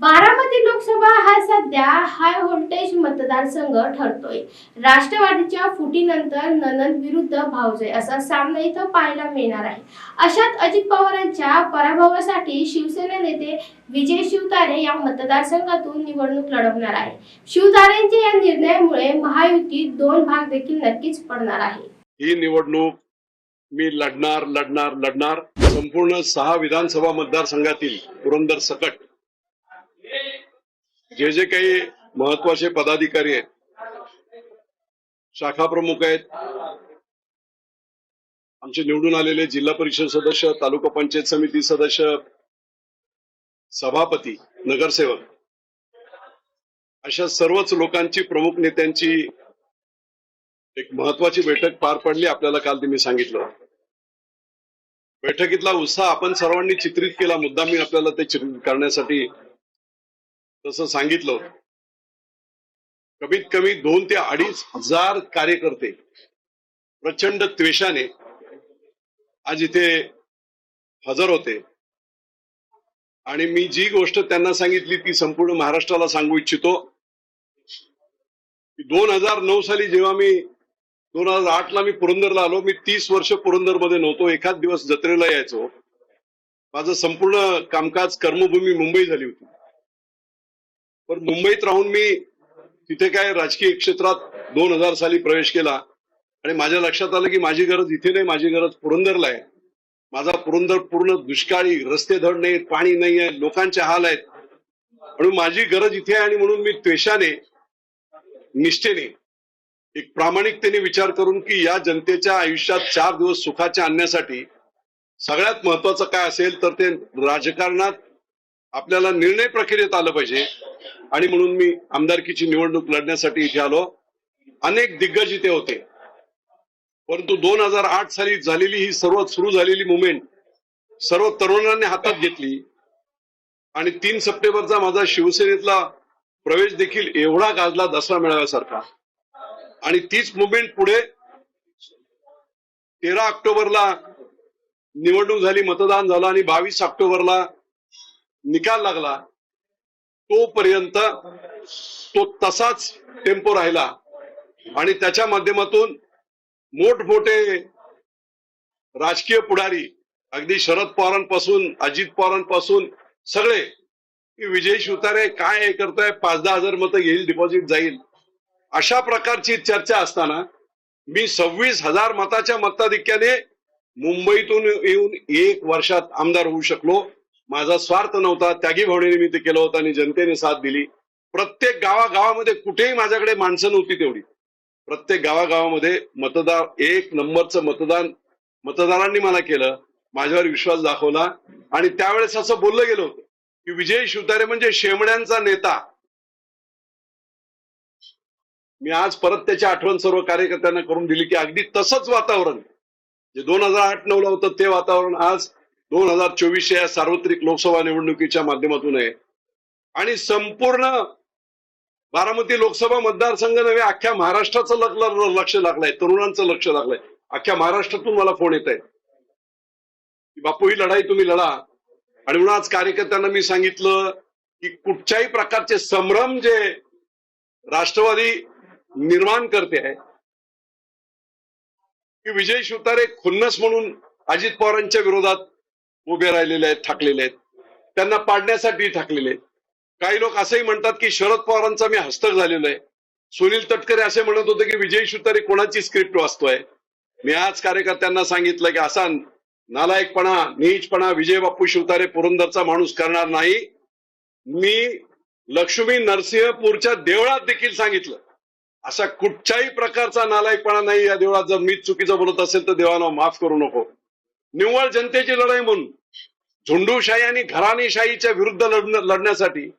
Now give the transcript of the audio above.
बारामती लोकसभा हा सध्या high voltage मतदारसंघ ठरतोय. राष्ट्रवादीच्या फुटीनंतर ननंद विरुद्ध भावजय असा सामना इथं पाहायला मिळणार आहे. अशात अजित पवारांच्या पराभवासाठी शिवसेना नेते विजय शिवतारे या मतदारसंघातून निवडणूक लढवणार आहे. शिवतारेंच्या या निर्णयामुळे महायुतीत दोन भाग देखील नक्कीच पडणार आहे. ही निवडणूक मी लढणार लढणार लढणार. संपूर्ण सहा विधानसभा मतदारसंघातील पुरंदर सकट जे जे काही महत्त्वाचे पदाधिकारी आहेत शाखा प्रमुख आहेत आमचे निवडून आलेले जिल्हा परिषद सदस्य तालुका पंचायत समिती सदस्य सभापती नगरसेवक अशा सर्वच लोकांची प्रमुख नेत्यांची एक महत्वाची बैठक पार पडली आपल्याला काल ते मी सांगितलं. बैठकीतला उत्साह आपण सर्वांनी चित्रित केला मुद्दा मी आपल्याला ते चित्रित करण्यासाठी तसं सांगितलं होतं. कमीत कमी दोन ते अडीच हजार कार्यकर्ते प्रचंड त्वेषाने आज इथे हजर होते. आणि मी जी गोष्ट त्यांना सांगितली ती संपूर्ण महाराष्ट्राला सांगू इच्छितो. दोन हजार नऊ साली जेव्हा मी दोन हजार आठ ला मी पुरंदरला आलो मी तीस वर्ष पुरंदरमध्ये नव्हतो. एखाद दिवस जत्रेला यायचो. माझं संपूर्ण कामकाज कर्मभूमी मुंबई झाली होती. पण मुंबईत राहून मी तिथे काय राजकीय क्षेत्रात दोन हजार साली प्रवेश केला. आणि माझ्या लक्षात आलं की माझी गरज इथे नाही माझी गरज पुरंदरला आहे. माझा पुरंदर पूर्ण दुष्काळी रस्ते धड नाही पाणी नाही आहे लोकांचे हाल आहेत. म्हणून माझी गरज इथे आहे आणि म्हणून मी त्वेषाने निष्ठेने एक प्रामाणिकतेने विचार करून की या जनतेच्या आयुष्यात चार दिवस सुखाच्या आणण्यासाठी सगळ्यात महत्वाचं काय असेल तर ते राजकारणात आपल्याला निर्णय प्रक्रियेत आलं पाहिजे. आणि म्हणून मी आमदारकीची निवडणूक लढण्यासाठी इथे आलो. अनेक दिग्गज इथे होते. परंतु दोन हजार आठ साली झालेली ही सर्व सुरू झालेली मुवमेंट सर्व तरुणांनी हातात घेतली. आणि तीन सप्टेंबरचा माझा शिवसेनेतला प्रवेश देखील एवढा गाजला दसरा मेळाव्यासारखा. आणि तीच मुवमेंट पुढे तेरा ऑक्टोबरला निवडणूक झाली मतदान झालं आणि बावीस ऑक्टोबरला निकाल लागला. तोपर्यंत तो तसाच टेम्पो राहिला. आणि त्याच्या माध्यमातून मोठमोठे राजकीय पुढारी अगदी शरद पवारांपासून अजित पवारांपासून सगळे की विजय शिवतारे काय हे करताय पाच दहा हजार मतं घेईल डिपॉझिट जाईल. अशा प्रकारची चर्चा असताना मी सव्वीस हजार मताच्या मताधिक्याने मुंबईतून येऊन एक वर्षात आमदार होऊ शकलो. माझा स्वार्थ नव्हता. त्यागी भावनेने मी ते केलं होतं आणि जनतेने साथ दिली. प्रत्येक गावागावामध्ये कुठेही माझ्याकडे माणसं नव्हती तेवढी. प्रत्येक गावागावामध्ये मतदार एक नंबरचं मतदान मतदारांनी मला केलं. माझ्यावर विश्वास दाखवला. आणि त्यावेळेस असं बोललं गेलं होतं की विजय शिवतारे म्हणजे शेमड्यांचा नेता. मी आज परत त्याची आठवण सर्व कार्यकर्त्यांना करून दिली की अगदी तसंच वातावरण. जे दोन हजार आठ नऊ ला होतं ते वातावरण आज दोन हजार चोवीसच्या या सार्वत्रिक लोकसभा निवडणुकीच्या माध्यमातून आहे. आणि संपूर्ण बारामती लोकसभा मतदारसंघ नव्हे अख्ख्या महाराष्ट्राचं लक्ष लागलंय तरुणांचं लक्ष लागलंय. अख्ख्या महाराष्ट्रातून मला फोन येत आहे बापू ही लढाई तुम्ही लढा. आणि म्हणून आज कार्यकर्त्यांना मी सांगितलं की कुठच्याही प्रकारचे संभ्रम जे राष्ट्रवादी निर्माण करते आहे की विजय शिवतारे खुन्नस म्हणून अजित पवारांच्या विरोधात उभे राहिलेले आहेत ठाकलेले आहेत. त्यांना पाडण्यासाठी ठाकलेले आहेत. काही लोक असंही म्हणतात की शरद पवारांचा मी हस्तक झालेलो आहे. सुनील तटकरे असे म्हणत होते की विजय शिवतारे कोणाची स्क्रिप्ट वाचतोय? मी आज कार्यकर्त्यांना सांगितलं की असा नालायकपणा नीचपणा विजय बाप्पू शिवतारे पुरंदरचा माणूस करणार नाही. मी लक्ष्मी नरसिंहपूरच्या देवळात देखील सांगितलं. असा कुठच्याही प्रकारचा नालायकपणा नाही या देवळात. जर मीच चुकीचं बोलत असेल तर देवानं माफ करू नको. निव्वळ जनतेची लढाई म्हणून झुंडूशाही आणि घराणेशाहीच्या विरुद्ध लढण्यासाठी